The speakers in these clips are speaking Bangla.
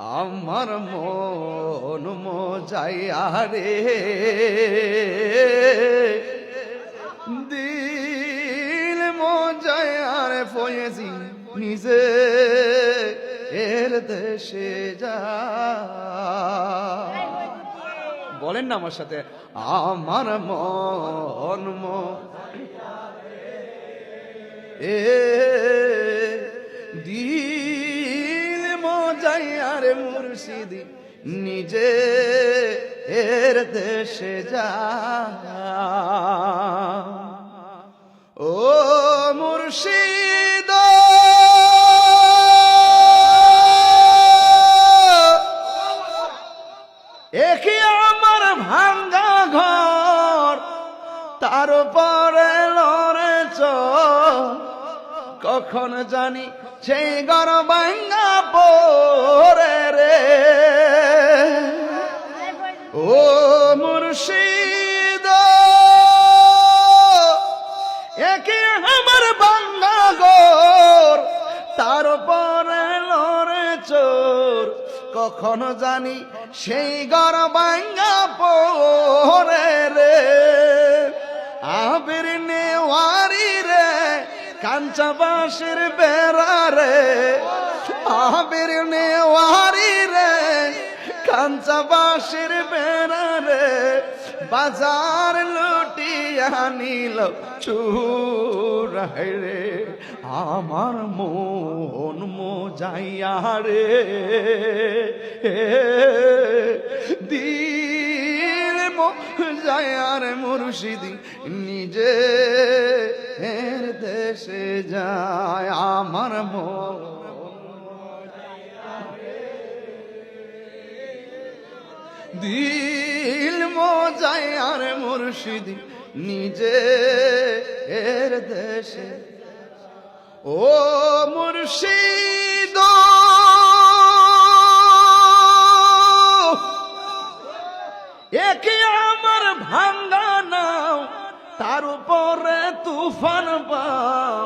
আমার মন মজাইয়া রে। দিল মজাইয়া রে ফয়েজি নিজে, এর দেশে যা। বলেন না আমার সাথে, আমার মন এ মুর্শিদি নিজে এর দেশে যা। ও মুর্শিদ একে আমার ভাঙ্গা ঘর? তার কখন জানি সেই ঘর ভাঙ্গা পরে রে। ও মুর্শিদ একে আমার ভাঙ্গা ঘর? তার পরে লড়ে চোর। কখনো জানি সেই ঘর ভাঙ্গা কাঞ্চা বাঁশের রে আবির নেওয়ারি রে কাঞ্চা বাঁশের বেড়া রে, বাজার লুটিয়া নিল চুর রে, আমার মন মোজাইয়া রে। মোজাইয়ার মুর্শিদি নিজে এর দেশে যায়, আমার মন দিল মজায় আর মুর্শিদি নিজে এর দেশে ও মুর্শিদ তার উপরে তুফান পাও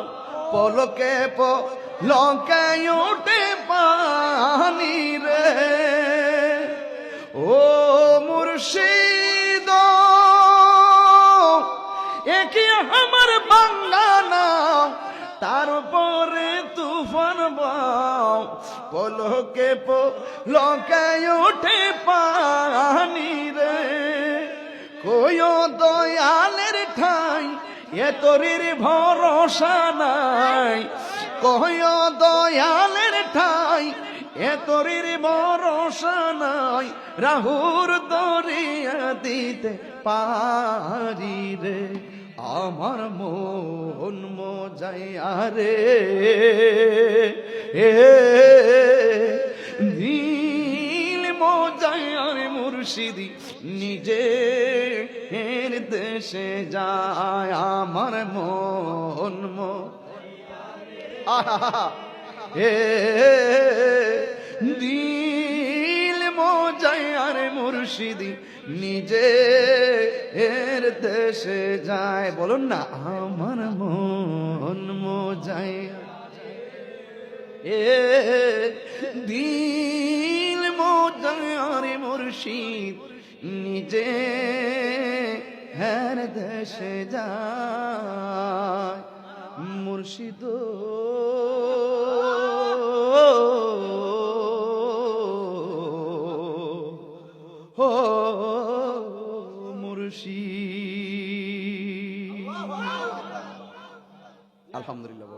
পলকে পলকে উঠে পানি রে। ও মুর্শিদ একে আমার বাংলা নাম? তারপরে তুফান বাও পলকে পলকে উঠে পানি রে। কয়ো ঠাই এ তরির ভরসা নাই। কয় দয়ালের ঠাই, এ তরির ভরসা নাই। রাহুর দরিয়া দিতে পারি রে, আমার মন মজাই আরে এ মজাইয়ার মুর্শিদি নিজে দেশে যায় আমার মন মো। দিল মোজায়ার মুর্শিদি নিজে এর দেশে যায়। বলুন না, আমার মন মোজায়া। এ, দিল মুর্শিদ নিজে হের দেশে যায়। মুর্শিদ হো মুর্শিদ। আলহামদুলিল্লাহ